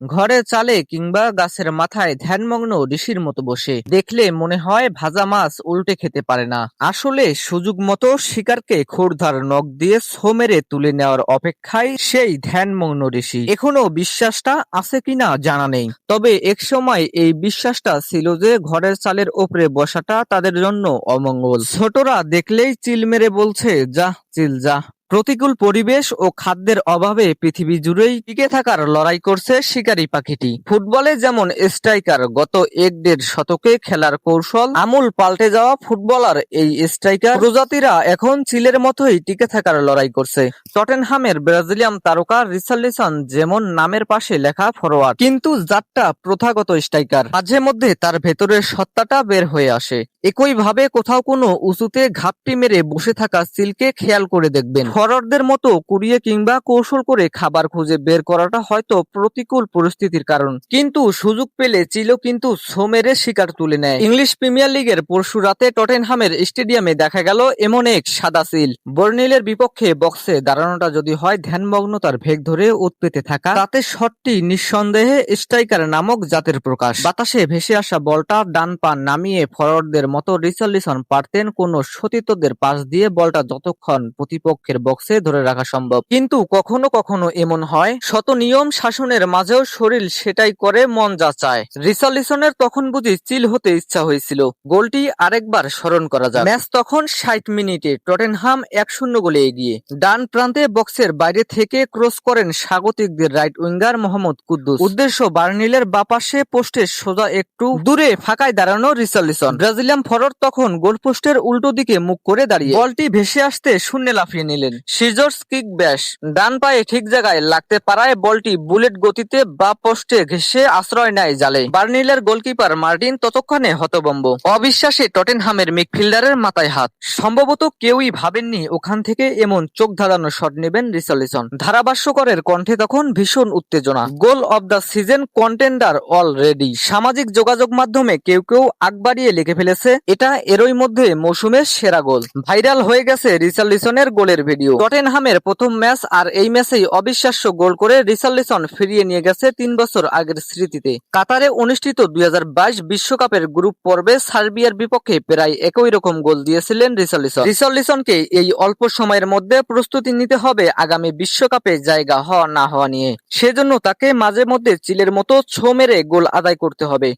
ঘরে চালে কিংবা গাছের মাথায় ধ্যানমগ্ন ঋষির মতো বসে। দেখলে মনে হয় ভাজা মাছ উল্টে খেতে পারে না। আসলে সুযোগ মতো শিকারকে খোরধার নখ দিয়ে ছো মেরে তুলে নেওয়ার অপেক্ষায় সেই ধ্যানমগ্ন ঋষি। এখনও বিশ্বাসটা আছে কিনা জানা নেই। তবে একসময় এই বিশ্বাসটা ছিল যে ঘরের চালের ওপরে বসাটা তাদের জন্য অমঙ্গল। ছোটরা দেখলেই চিল মেরে বলছে যা চিল যা প্রতিকূল পরিবেশ ও খাদ্যের অভাবে পৃথিবী জুড়েই টিকে থাকার লড়াই করছে শিকারী পাখিটি। ফুটবলে যেমন স্ট্রাইকার গত এক দেড় শতকে খেলার কৌশল, আমূল পাল্টে যাওয়া ফুটবলার এই স্ট্রাইকার, প্রজাতিরা এখন চিলের মতোই টিকে থাকার লড়াই করছে। টটেনহামের ব্রাজিলিয়ান তারকা রিসার্লিসন যেমন নামের পাশে লেখা ফরোয়ার্ড, কিন্তু জাতটা প্রথাগত স্ট্রাইকার। মাঝে মধ্যে তার ভেতরের সত্তাটা বের হয়ে আসে। একইভাবে কোথাও কোনো উঁচুতে ঘাপটি মেরে বসে থাকা সিলকে খেয়াল করে দেখবেন। ফরওয়ার্ডদের মতো কুড়িয়ে কিংবা কৌশল করে খাবার খুঁজে বের করাটা হয়তো প্রতিকূল পরিস্থিতির কারণ। কিন্তু সুযোগ পেলে চিলো কিন্তু ছো শিকার তুলে নেয়। ইংলিশ প্রিমিয়ার লিগের পরশু রাতে টটেনহামের স্টেডিয়ামে দেখা গেল এমন এক সাদা সিল। বর্নিলের বিপক্ষে বক্সে দাঁড়ানোটা যদি হয় ধ্যানমগ্নতার ভেগ ধরে উৎপেতে থাকা। তাতে শটটি নিঃসন্দেহে স্ট্রাইকার নামক জাতের প্রকাশ। বাতাসে ভেসে আসা বলটা ডান পা নামিয়ে ফরওয়ার্ডদের মতো রিচার্লিসন পারতেন কোন সতীর্থদের পাশ দিয়ে বলটা যতক্ষণ প্রতিপক্ষের বক্সে ধরে রাখা সম্ভব। কিন্তু কখনো কখনো এমন হয়, শত নিয়ম শাসনের মাঝেও শরীর সেটাই করে, মন যা চায়। রিচার্লিসনের তখন বুঝি চিল হতে ইচ্ছা হয়েছিল। গোলটি আরেকবার স্মরণ করা যায় ম্যাচ তখন ষাট মিনিটে টটেনহাম এক শূন্য গোলে এগিয়ে। ডান প্রান্তে বক্সের বাইরে থেকে ক্রস করেন স্বাগতিকদের রাইট উইঙ্গার মোহাম্মদ কুদ্দুস। উদ্দেশ্য বার্নিলের বাপাশে পোস্টের সোজা একটু দূরে ফাঁকায় দাঁড়ানো রিচার্লিসন ব্রাজিলিয়ান ফরওয়ার্ড তখন গোলপোস্টের উল্টো দিকে মুখ করে দাঁড়িয়ে। বলটি ভেসে আসতে শূন্যে লাফিয়ে নিলেন। সিজর্স কিক ব্যাশ। ডান পায়ে ঠিক জায়গায় লাগতে পারায় বলটি বুলেট গতিতে বা পোস্টে ঘেসে আশ্রয় নেয় জালে। বার্নিলের গোলকিপার মার্টিন ততক্ষণে হতবম্ব অবিশ্বাসে টটেনহামের মিডফিল্ডারের মাথায় হাত। সম্ভবত কেউই ভাবেননি ওখান থেকে এমন চোখ ধাঁধানো শট নেবেন রিচার্লিসন ধারাভাষ্যকরের কণ্ঠে তখন ভীষণ উত্তেজনা। Goal of the season contender already. সামাজিক যোগাযোগ মাধ্যমে কেউ কেউ আগ বাড়িয়ে লিখে ফেলেছে, এটা এরই মধ্যে মৌসুমের সেরা গোল। ভাইরাল হয়ে গেছে রিচার্লিসনের গোলের ভিডিও। টটেনহামের প্রথম ম্যাচ আর এই ম্যাচেই অবিশ্বাস্য গোল করে রিচার্লিসন ফিরিয়ে নিয়ে গেছে তিন বছর আগের স্মৃতিতে। কাতারে অনুষ্ঠিত দুই বিশ্বকাপের গ্রুপ পর্বে সার্বিয়ার বিপক্ষে প্রায় একই রকম গোল দিয়েছিলেন রিচার্লিসন। রিচার্লিসনকে এই অল্প সময়ের মধ্যে প্রস্তুতি নিতে হবে আগামী বিশ্বকাপে জায়গা হওয়া না হওয়া নিয়ে। সেজন্য তাকে মাঝে মধ্যে চিলের মতো ছো মেরে গোল আদায় করতে হবে।